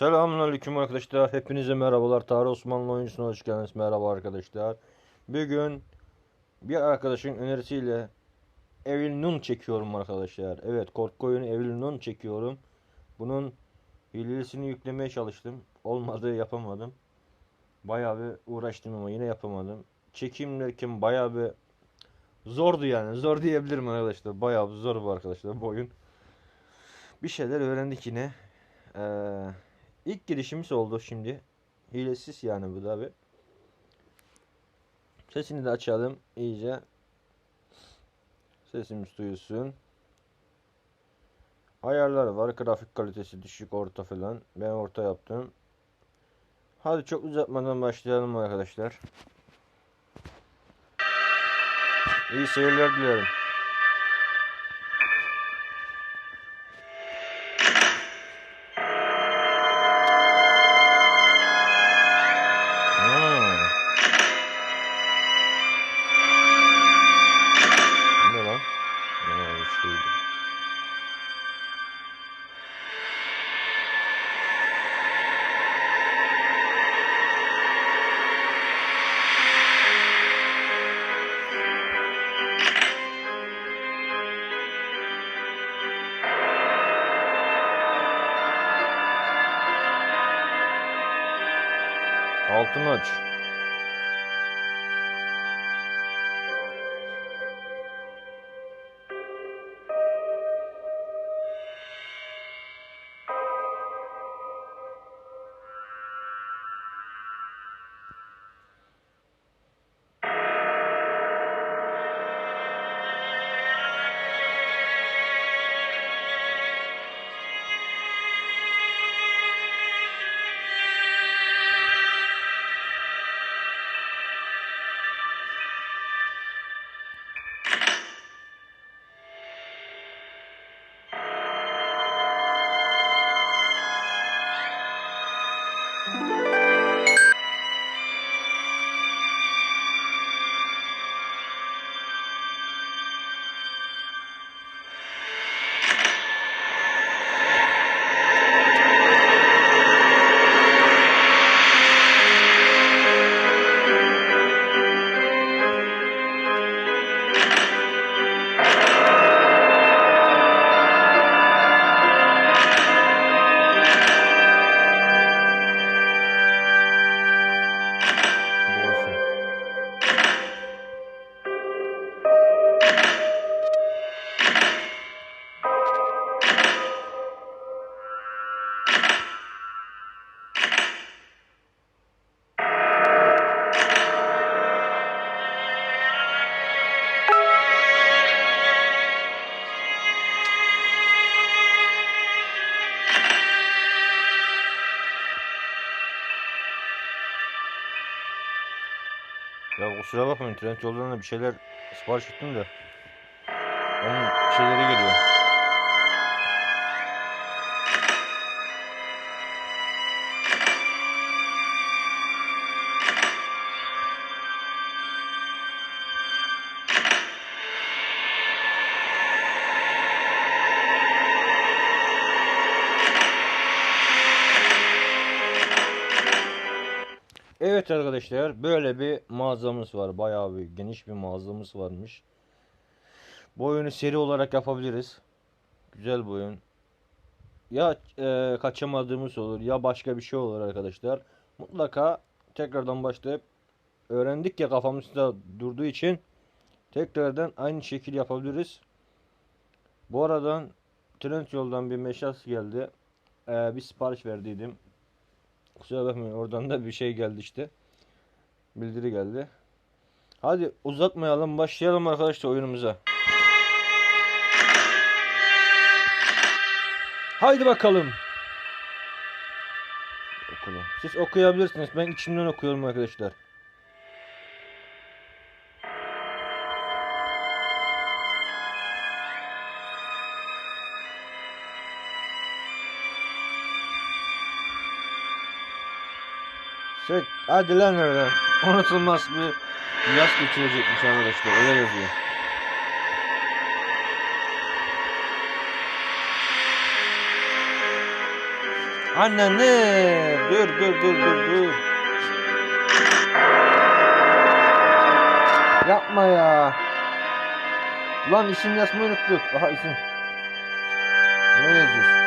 Selamünaleyküm arkadaşlar. Hepinize merhabalar. Tarih Osmanlı oyuncusuna hoş geldiniz. Merhaba arkadaşlar. Bugün bir arkadaşın önerisiyle Evil Nun çekiyorum arkadaşlar. Evet korku oyunu Evil Nun çekiyorum. Bunun hilesini yüklemeye çalıştım. Olmadı yapamadım. Bayağı bir uğraştım ama yine yapamadım. Çekim derken bayağı bir zordu yani. Zor diyebilirim arkadaşlar. Bayağı bir zor bu arkadaşlar bu oyun. Bir şeyler öğrendik yine. Ee, ilk girişimiz oldu şimdi. Hilesiz yani bu da bir. Sesini de açalım iyice. Sesimiz duyulsun. Ayarları var. Grafik kalitesi düşük, orta falan. Ben orta yaptım. Hadi çok uzatmadan başlayalım arkadaşlar. İyi seyirler dilerim. Şeydi. Altını aç. Kusura bakmayın trend yoldan da bir şeyler sipariş ettim de. Onun şeyleri geliyor. Arkadaşlar böyle bir mağazamız var. Bayağı bir geniş bir mağazamız varmış. Bu oyunu seri olarak yapabiliriz. Güzel bir oyun. Ya e, kaçamadığımız olur ya başka bir şey olur arkadaşlar. Mutlaka tekrardan başlayıp öğrendik ya kafamızda durduğu için tekrardan aynı şekil yapabiliriz. Bu aradan Trendyol'dan bir meşas geldi. E, bir sipariş verdiydim. Kusura bakmayın oradan da bir şey geldi işte. Bildiri geldi. Hadi uzatmayalım başlayalım arkadaşlar oyunumuza. Haydi bakalım. Okulu. Siz okuyabilirsiniz. Ben içimden okuyorum arkadaşlar. Şey, hadi lan oradan. Unutulmaz bir yaz geçirecekmiş arkadaşlar. Öyle yazıyor. Anne ne? Dur dur dur dur dur. Yapma ya. Lan isim yazmayı unuttuk. Aha isim. Ne yazıyorsun?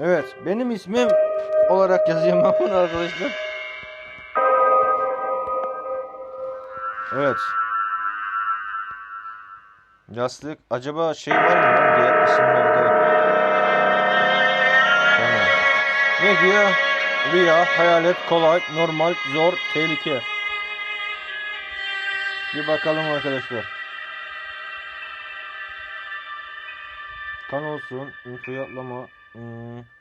Evet, benim ismim olarak yazayım ben bunu arkadaşlar. Evet. Yastık. Acaba şey var mı lan diğer isimlerde? Ne diyor? Rüya, hayalet, kolay, normal, zor, tehlike. Bir bakalım arkadaşlar. Kan olsun, infoyu atlama. Hmm.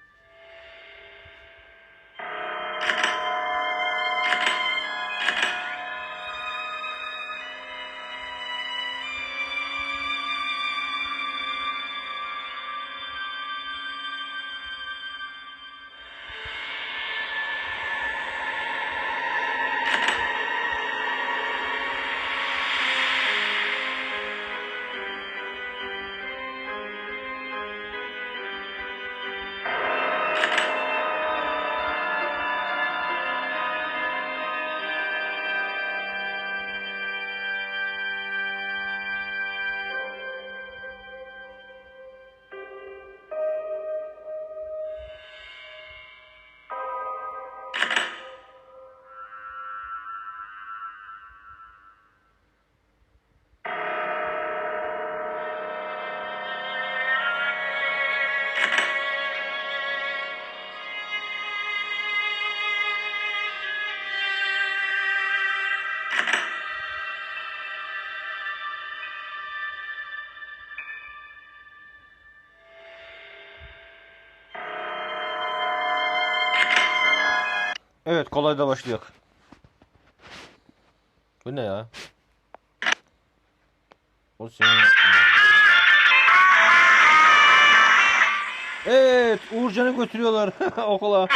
Evet kolayda başlıyor. Bu ne ya? O senin... Evet Uğurcan'ı götürüyorlar okula.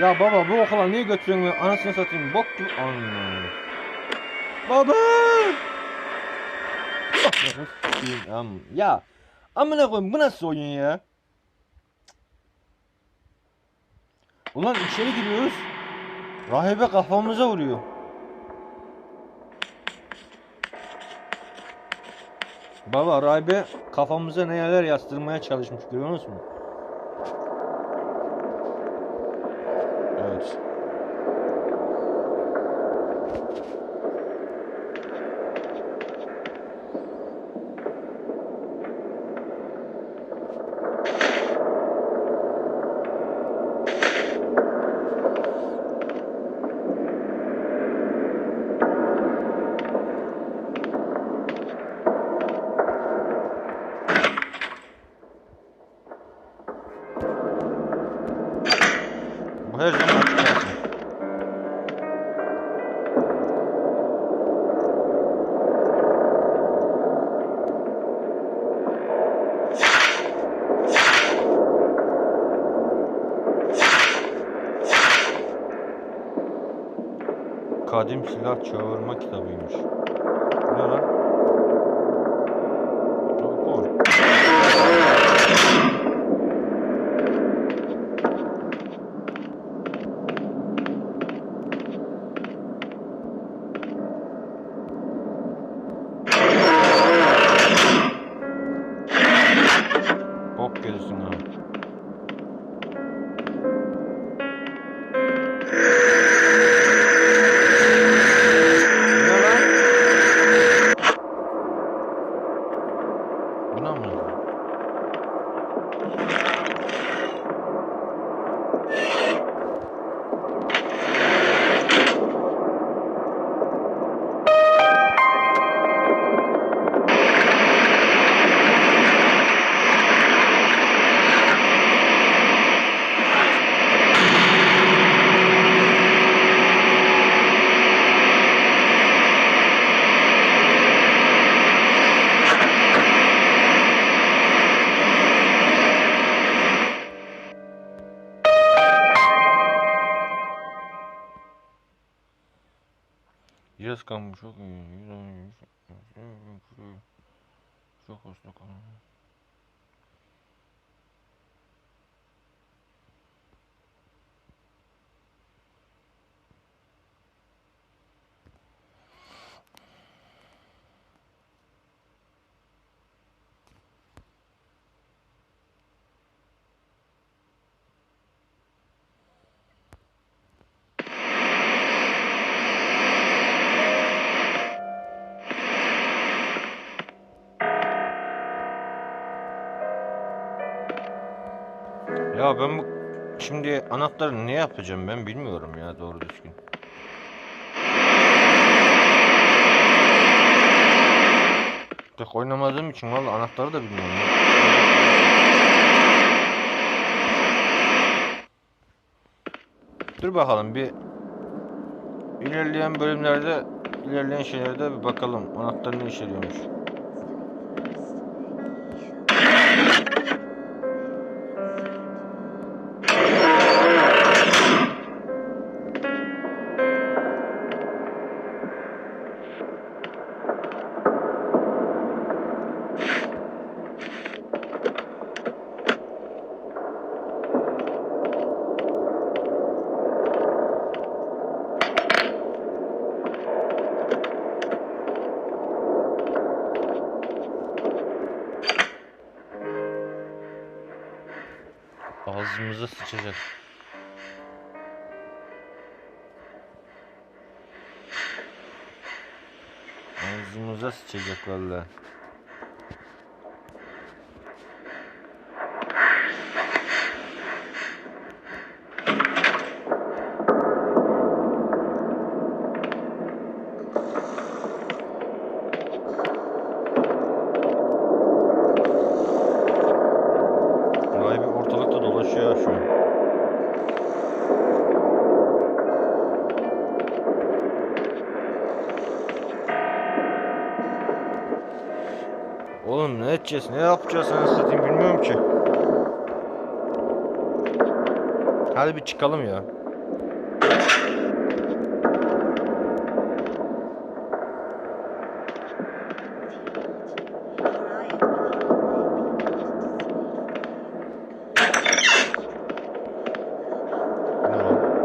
Ya baba bu okula niye götürüyorsun? Anasını satayım. Bok gibi. Anam. Baba! Ya amına koyayım bu nasıl oyun ya? Ulan içeri giriyoruz. Rahibe kafamıza vuruyor. Baba rahibe kafamıza neler yastırmaya çalışmış görüyor musun? Evet. Bu her zaman açık kalsın. Kadim silah çağırma kitabıymış. Ne lan? Oku. Bok gelirsin ses Ya ben bu şimdi anahtarı ne yapacağım ben bilmiyorum ya doğru düzgün. Pek oynamadığım için valla anahtarı da bilmiyorum. Dur bakalım bir ilerleyen bölümlerde ilerleyen şeylerde bir bakalım anahtar ne işe yarıyormuş. Ağzımıza sıçacak. Ağzımıza sıçacak valla. Edeceğiz? Ne yapacağız anasını satayım bilmiyorum ki. Hadi bir çıkalım ya. Ne lan?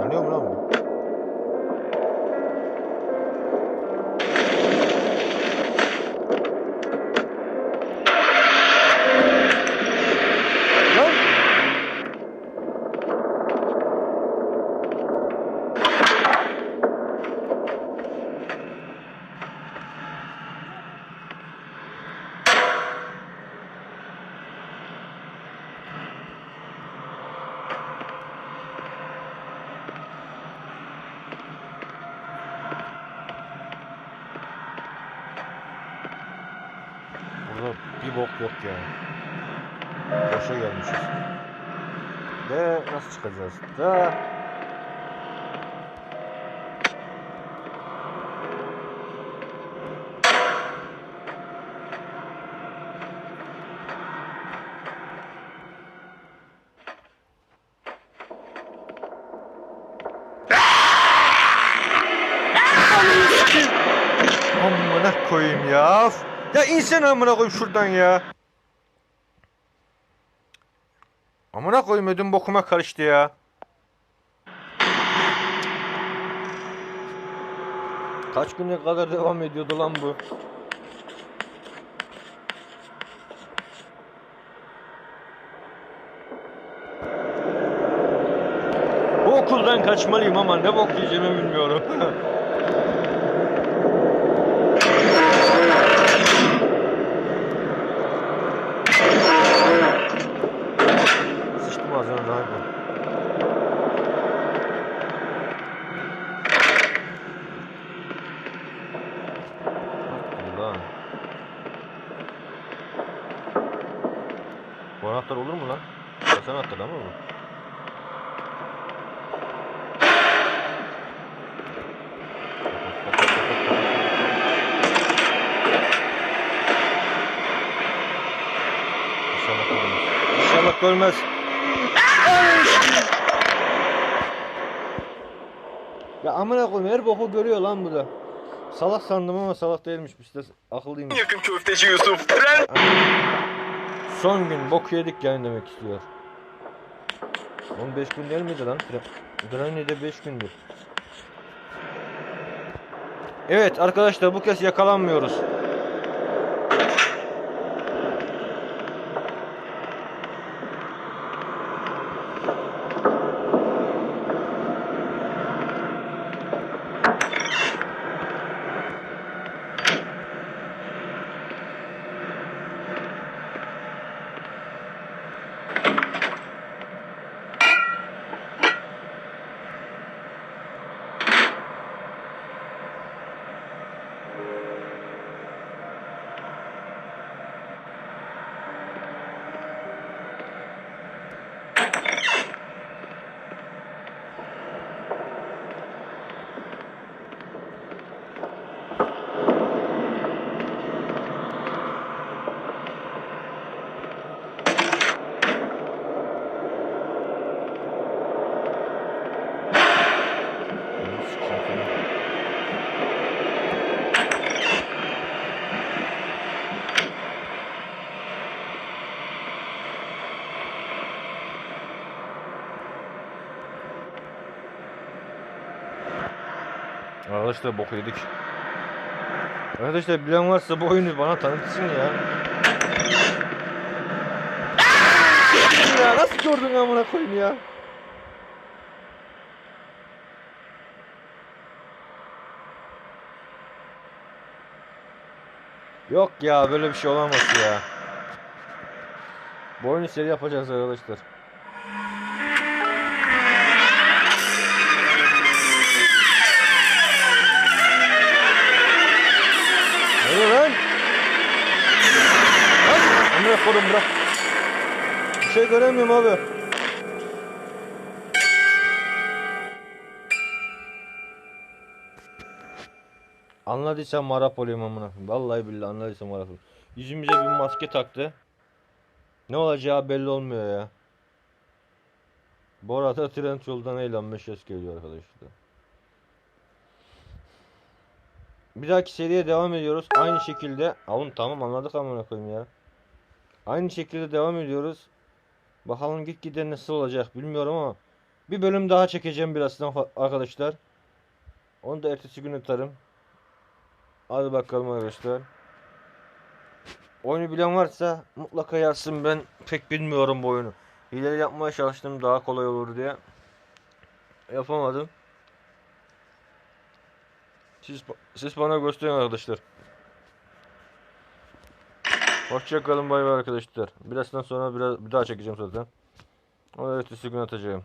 Yanıyor mu lan bu? Lan! Burada bir bok yok yani. Boşa gelmişiz. De nasıl çıkacağız? Da Amına koyayım ya. Ya insene amına koyayım şuradan ya. Amına koyayım bokuma karıştı ya. Kaç güne kadar devam ediyordu lan bu? Bu okuldan kaçmalıyım ama ne bok yiyeceğimi bilmiyorum. Sıçtım ağzına ne yapayım? Allah. Bu anahtar olur mu lan? Kasa anahtar ama bu. İnşallah görmez. İnşallah görmez. Ya amına koyayım her boku görüyor lan bu da. Salak sandım ama salak değilmiş. Biz de akıllıymış. Yakın köfteci Yusuf. Tren. Son gün bok yedik yani demek istiyor. 15 gün değil miydi lan? Granny'de 5 gündür. Evet arkadaşlar bu kez yakalanmıyoruz. Arkadaşlar bok yedik. Arkadaşlar bilen varsa bu oyunu bana tanıtsın ya. ya nasıl gördün amına koyayım ya? Yok ya böyle bir şey olamaz ya. Bu oyunu seri yapacağız arkadaşlar. Amına koydum bırak. Bir şey göremiyorum abi. Anladıysan Marapolyum amına koyayım. Vallahi billahi anladıysan Marapolyum. Yüzümüze bir maske taktı. Ne olacağı belli olmuyor ya. Bu arada trend yoldan eğlenme ses geliyor arkadaşlar. Bir dahaki seriye devam ediyoruz. Aynı şekilde. Oğlum tamam anladık amına koyayım ya. Aynı şekilde devam ediyoruz. Bakalım gitgide nasıl olacak bilmiyorum ama bir bölüm daha çekeceğim birazdan arkadaşlar. Onu da ertesi gün atarım. Hadi bakalım arkadaşlar. Oyunu bilen varsa mutlaka yazsın. Ben pek bilmiyorum bu oyunu. Hileli yapmaya çalıştım daha kolay olur diye. Yapamadım. Siz, siz bana gösterin arkadaşlar. Hoşçakalın bay bay arkadaşlar. Birazdan sonra biraz bir daha çekeceğim zaten. Onu ertesi gün atacağım.